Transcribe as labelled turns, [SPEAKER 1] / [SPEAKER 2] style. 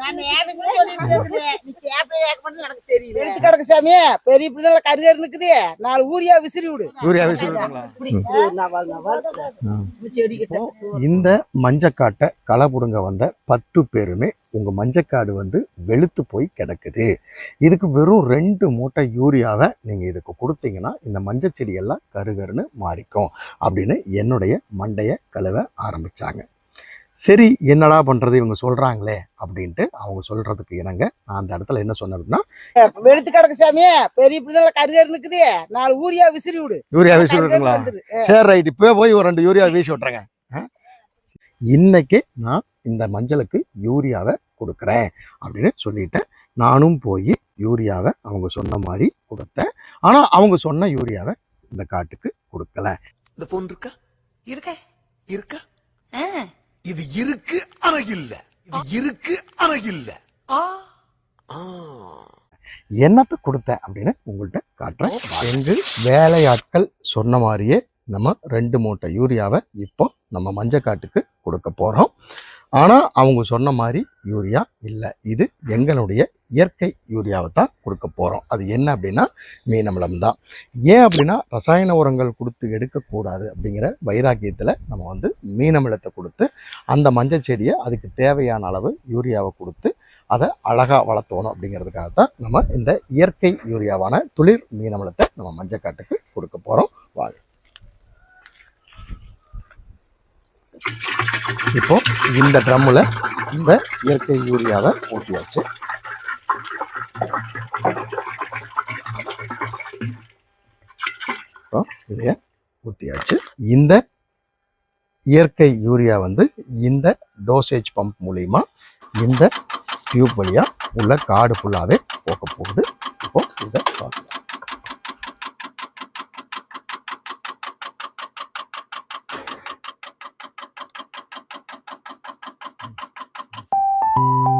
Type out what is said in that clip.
[SPEAKER 1] நான் நேரத்துக்கு கூட சொல்லிட்டு இருந்தேன். நீ கேப்பே கேட்க மாட்டேன்னு எனக்கு தெரியல.
[SPEAKER 2] எடுத்து கிடக்கு சாமி பெரிய பிள்ளை கரு கரு நிக்குது நாலு ஊரியா விசிறி விடு.
[SPEAKER 1] நவால், நவால். இந்த
[SPEAKER 3] மஞ்சக்காட்டை களை புடுங்க வந்த பத்து பேருமே உங்க மஞ்சக்காடு வந்து வெளுத்து போய் கிடக்குது. இதுக்கு வெறும் ரெண்டு மூட்டை யூரியாவை நீங்க இதுக்கு கொடுத்தீங்கன்னா இந்த மஞ்சள் செடியெல்லாம் கருகருன்னு மாறிக்கும் அப்படின்னு என்னுடைய மண்டைய கழுவ ஆரம்பிச்சாங்க. சரி என்னடா பண்றது? இவங்க சொல்றாங்களே அப்படின்ட்டு அவங்க சொல்றதுக்கு இணங்க நான் அந்த இடத்துல என்ன சொன்னேன் அப்படின்னா
[SPEAKER 2] எடுத்து கிடக்கு சாமி பெரிய பிள்ளை கரு கரு நிக்குது. நாலு ஊரியா விசிறி விடு.
[SPEAKER 3] யூரியா விசிறுங்களா
[SPEAKER 2] வந்துரு.
[SPEAKER 3] சரி ரைட். இப்போ போய் ஒரு ரெண்டு யூரியா வீசி விட்றேங்க? இன்னைக்கு நான் இந்த மஞ்சளுக்கு யூரியாவை கொடுக்குறேன் அப்படின்னு சொல்லிட்டேன். நானும் போய் யூரியாவை அவங்க சொன்ன மாதிரி கொடுத்தேன். ஆனால் அவங்க சொன்ன யூரியாவை இந்த காட்டுக்கு கொடுக்கல.
[SPEAKER 4] இந்த போன் இருக்கா?
[SPEAKER 1] இருக்க.
[SPEAKER 4] இருக்கா?
[SPEAKER 1] ஆ.
[SPEAKER 4] இது இருக்கு ஆனா இல்ல. இது இருக்கு ஆனா இல்ல.
[SPEAKER 3] என்னத்தை கொடுத்தேன் அப்படின்னு உங்கள்கிட்ட காட்டுறேன். எங்கள் வேலையாட்கள் சொன்ன மாதிரியே நம்ம ரெண்டு மூட்டை யூரியாவை இப்போ நம்ம மஞ்சக்காட்டுக்கு கொடுக்க போகிறோம் ஆனால் அவங்க சொன்ன மாதிரி யூரியா இல்லை. இது எங்களுடைய இயற்கை யூரியாவை தான் கொடுக்க போகிறோம் அது என்ன அப்படின்னா மீனம்பளம் தான். ஏன் அப்படின்னா ரசாயன உரங்கள் கொடுத்து எடுக்கக்கூடாது அப்படிங்கிற வைராக்கியத்தில் நம்ம வந்து மீனமிலத்தை கொடுத்து அந்த மஞ்சள் செடியை அதுக்கு தேவையான அளவு யூரியாவை கொடுத்து அதை அழகாக வளர்த்தணும் அப்படிங்கிறதுக்காக தான் நம்ம இந்த இயற்கை யூரியாவான துளிர் மீனமிலத்தை நம்ம மஞ்சள் காட்டுக்கு கொடுக்க போகிறோம் இப்போ இந்த ட்ரம்மில் இந்த இயற்கை யூரியாவை ஊற்றியாச்சு இதைய ஊற்றியாச்சு இந்த இயற்கை யூரியா வந்து இந்த டோசேஜ் பம்ப் மூலிமா இந்த டியூப் வழியாக உள்ள காடு ஃபுல்லாகவே போக போகுது. Thank you.